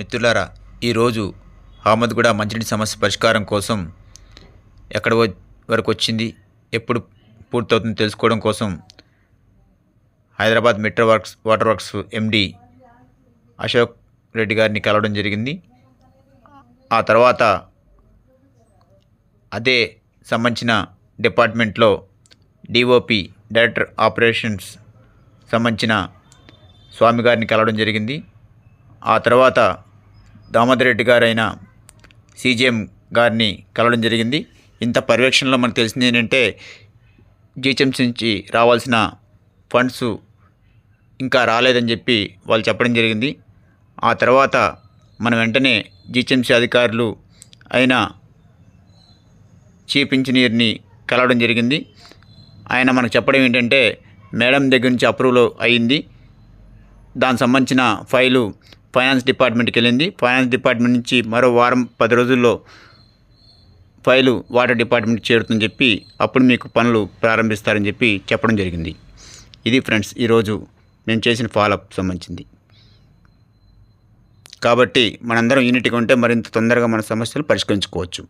మిత్రులారా ఈరోజు అహ్మద్గూడ మంచినీటి సమస్య పరిష్కారం కోసం ఎక్కడ వరకు వచ్చింది. ఎప్పుడు పూర్తవుతుందో తెలుసుకోవడం కోసం Hyderabad metro works water works MD Ashok Reddy గారిని కలవడం జరిగింది. ఆ తర్వాత అదే సంబంధించిన డిపార్ట్మెంట్లో డిఓపి డైరెక్టర్ ఆపరేషన్స్ సంబంధించిన స్వామి గారిని కలవడం జరిగింది. ఆ తర్వాత దామోదర్ రెడ్డి గారైన సీజీఎం గారిని కలవడం జరిగింది. ఇంత పర్యవేక్షణలో మనకు తెలిసింది ఏంటంటే జీహెచ్ఎంసీ నుంచి రావాల్సిన ఫండ్స్ ఇంకా రాలేదని చెప్పి వాళ్ళు చెప్పడం జరిగింది. ఆ తర్వాత మనం వెంటనే జీహెచ్ఎంసీ అధికారులు అయిన చీఫ్ ఇంజనీర్ని కలవడం జరిగింది. ఆయన మనకు చెప్పడం ఏంటంటే మేడం దగ్గర నుంచి అప్రూవల్ అయ్యింది దానికి సంబంధించిన ఫైలు ఫైనాన్స్ డిపార్ట్మెంట్కి వెళ్ళింది. ఫైనాన్స్ డిపార్ట్మెంట్ నుంచి మరో వారం పది రోజుల్లో ఫైలు వాటర్ డిపార్ట్మెంట్ చేరుతుందని చెప్పి అప్పుడు మీకు పనులు ప్రారంభిస్తారని చెప్పి చెప్పడం జరిగింది. ఇది ఫ్రెండ్స్ ఈరోజు మేము చేసిన ఫాలోఅప్ సంబంధించింది. కాబట్టి మనందరం యూనిట్గా ఉంటే మరింత తొందరగా మన సమస్యలు పరిష్కరించుకోవచ్చు.